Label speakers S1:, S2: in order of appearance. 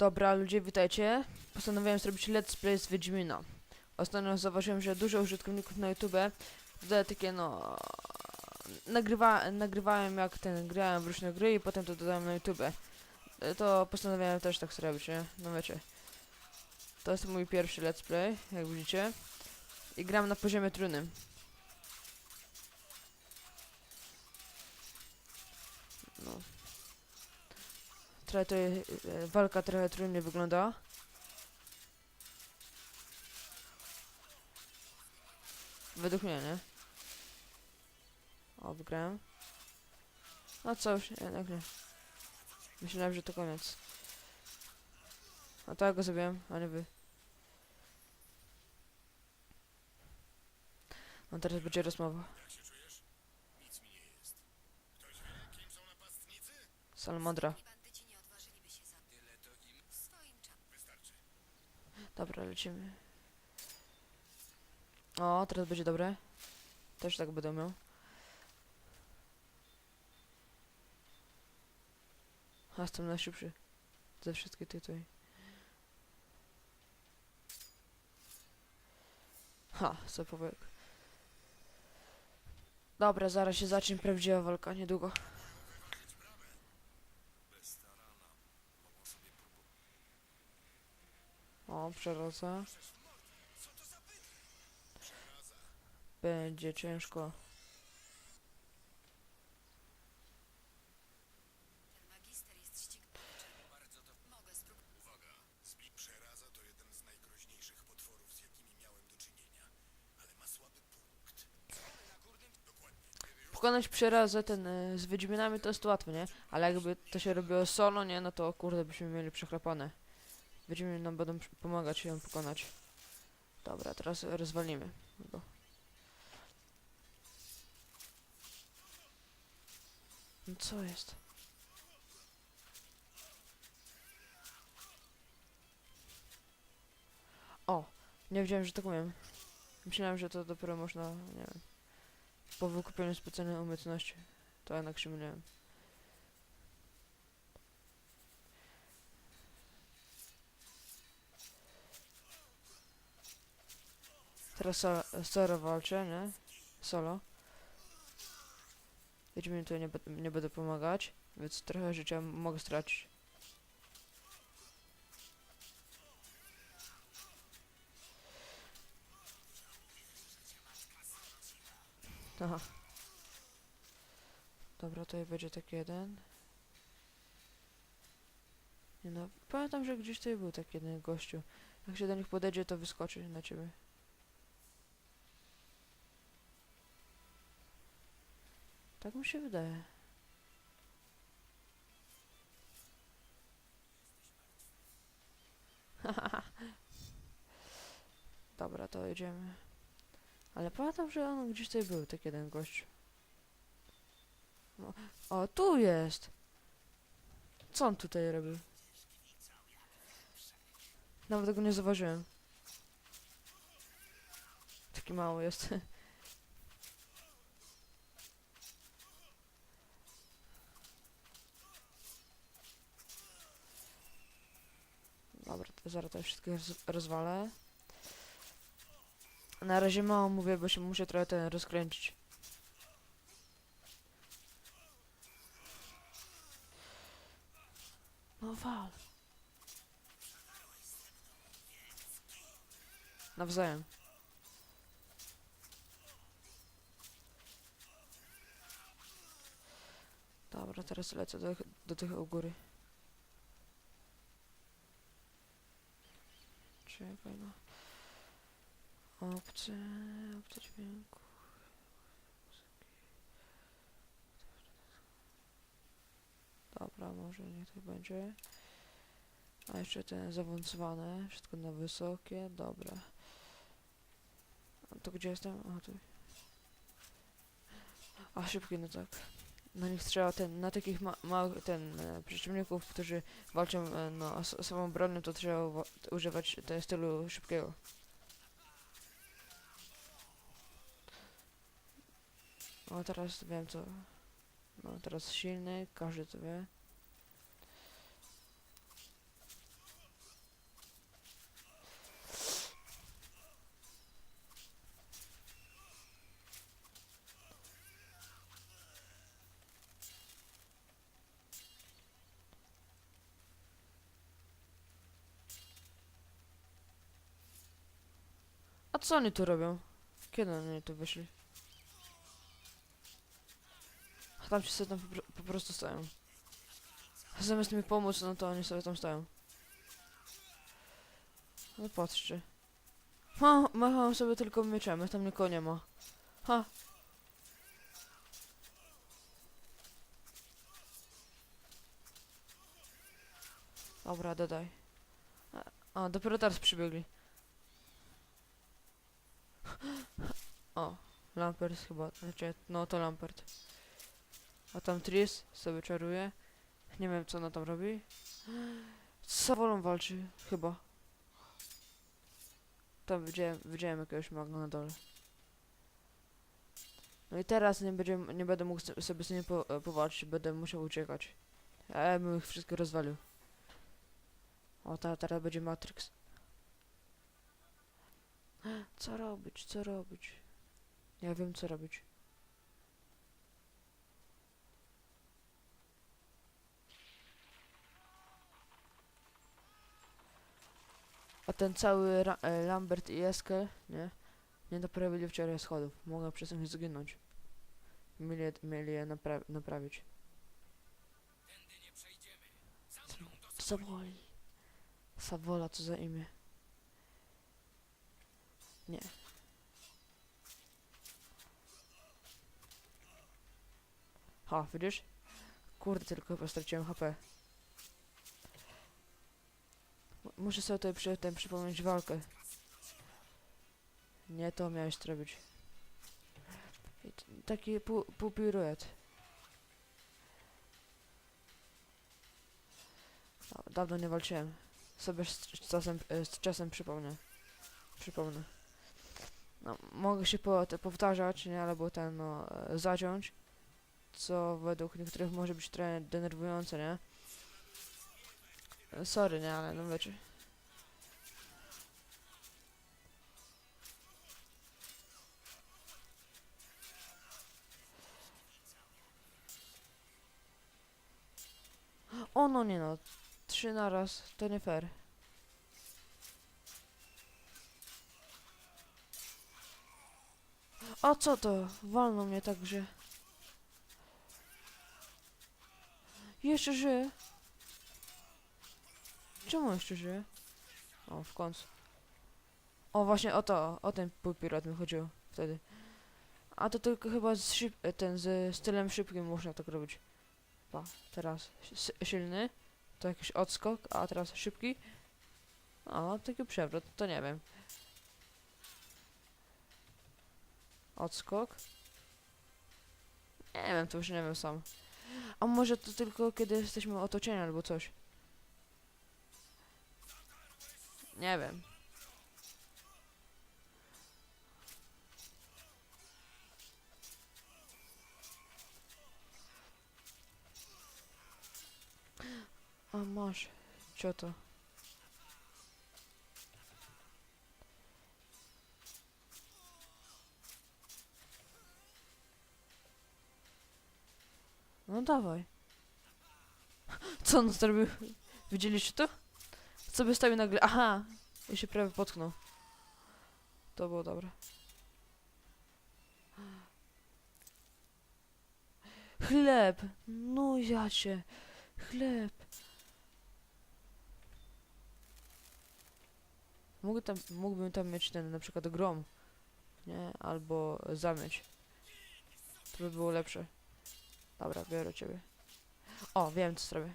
S1: Dobra, ludzie, witajcie. Postanowiłem zrobić let's play z Wiedźmina. Ostatnio zauważyłem, że dużo użytkowników na YouTube dodaje takie, no... Nagrywa, nagrywałem jak ten, grałem w różne gry i potem to dodałem na YouTube. E, To postanowiłem też tak zrobić, nie? No wiecie. To jest mój pierwszy let's play, jak widzicie. I gram na poziomie trudnym. Trochę to e, walka trochę trudniej wygląda. Według mnie, nie? O, wygrałem. No co już, jednak nie. Myślałem, że to koniec. A to ja go zabiłem, a nie wy. No teraz będzie rozmowa. Salamandra.
S2: Bandyci nie odważyliby się za... Swoim czasem.
S1: Dobra, lecimy. O, teraz będzie dobre. Też tak będę miał. A, jestem najszybszy. Ze wszystkich tych tutaj. Ha, zapowek. Dobra, zaraz się zacznie prawdziwa walka, niedługo. O, przerosa. Będzie ciężko.
S2: Ten magister jest ścigany. Mogę spróbować.
S3: Przeraza to jeden z najgroźniejszych potworów, z jakimi miałem do czynienia, ale ma słaby punkt.
S1: Pokonać przerazę ten y, z Wiedźminami to jest łatwe, nie? Ale jakby to się robiło solo, nie? No to kurde byśmy mieli przechlapane. Wiedźminy nam będą pomagać ją pokonać. Dobra, teraz rozwalimy go. No co jest? O! Nie wiedziałem, że tak umiem. Myślałem, że to dopiero można, nie wiem. Po wykupieniu specjalnej umiejętności. To jednak się myliłem. Teraz so, solo walczę, nie? Solo. Wiedźmin tutaj nie, nie będę pomagać, więc trochę życia mogę stracić. Aha. Dobra, tutaj będzie taki jeden. Nie no, pamiętam, że gdzieś tutaj był taki jeden gościu. Jak się do nich podejdzie, to wyskoczy na ciebie. Tak mi się wydaje. Dobra, to jedziemy. Ale pamiętam, że on gdzieś tutaj był, taki jeden gość. O, tu jest! Co on tutaj robił? Nawet go nie zauważyłem. Taki mały jest. Dobra, to zaraz to wszystko roz rozwalę. Na razie mało mówię, bo się muszę trochę ten rozkręcić. No wal. Nawzajem. Dobra, teraz lecę do, do tych u góry. Czekaj no. Opcje, opcje dźwięku. Dobra, może niech to będzie. A jeszcze ten zaawansowany, wszystko na wysokie, dobra. A to gdzie jestem? A tu. A szybki, no tak. Na nich trzeba ten, na takich ma małych ten e, przeciwników, którzy walczą e, no, os osobą bronią, to trzeba używać tego stylu szybkiego. O, teraz wiem co. No, teraz silny, każdy to wie. Co oni tu robią? Kiedy oni tu wyszli? A tam ci sobie tam po, po prostu stoją. A Zamiast mi pomóc, no to oni sobie tam stoją. No patrzcie. Ha, machałem sobie tylko mieczem, tam nikogo nie ma. Ha. Dobra, dodaj. A, a, dopiero teraz przybiegli. O, Lampert chyba, znaczy, no to Lampert. A tam Tris sobie czaruje. Nie wiem co ona tam robi. Z Sawolą walczy, chyba. Tam widziałem, widziałem jakiegoś maga na dole. No i teraz nie, będzie, nie będę mógł sobie z nimi po, e, powalczyć, będę musiał uciekać. Ja bym ich wszystko rozwalił. O, ta, teraz będzie Matrix. Co robić, co robić? Ja wiem co robić. A ten cały Ra e, Lambert i Eskel, nie? Nie naprawili wczoraj schodów. Mogą przez nich zginąć. Mieli, je- mieli je napra naprawić.
S3: Tędy nie przejdziemy. Za mną do
S1: Sawoli. Sawola, co za imię? Nie. Ha, widzisz? Kurde, tylko chyba straciłem HP. Muszę sobie tutaj przy tym przypomnieć walkę. Nie to miałeś zrobić. Taki pół, pół piruet. Da- Dawno nie walczyłem. Sobie z, z, czasem, e, z czasem przypomnę. Przypomnę. No, mogę się po, powtarzać, nie, albo ten, no, e, zaciąć. Co według niektórych może być trochę denerwujące, nie? Sorry, nie, ale no wiecie. O no nie no, trzy na raz, to nie fair. A co to? Walną mnie tak, że... Jeszcze żyje? Czemu jeszcze żyje? O, w końcu. O, właśnie o to, o ten półpirat mi chodziło wtedy. A to tylko chyba z szyb, e, ten z stylem szybkim można tak robić. Pa, teraz silny, to jakiś odskok, a teraz szybki. O, taki przewrót, to nie wiem. Odskok. Nie wiem, to już nie wiem sam. A może to tylko kiedy jesteśmy otoczeni albo coś. Nie wiem. A masz, co to? No dawaj. Co on zrobił? Widzieliście to? Sobie stawił nagle. Aha! I się prawie potknął. To było dobre. Chleb! No ja cię. Chleb. Mógł tam, mógłbym tam mieć ten na przykład grom. Nie? Albo zamieć. To by było lepsze. Dobra, biorę ciebie. O, wiem co zrobię.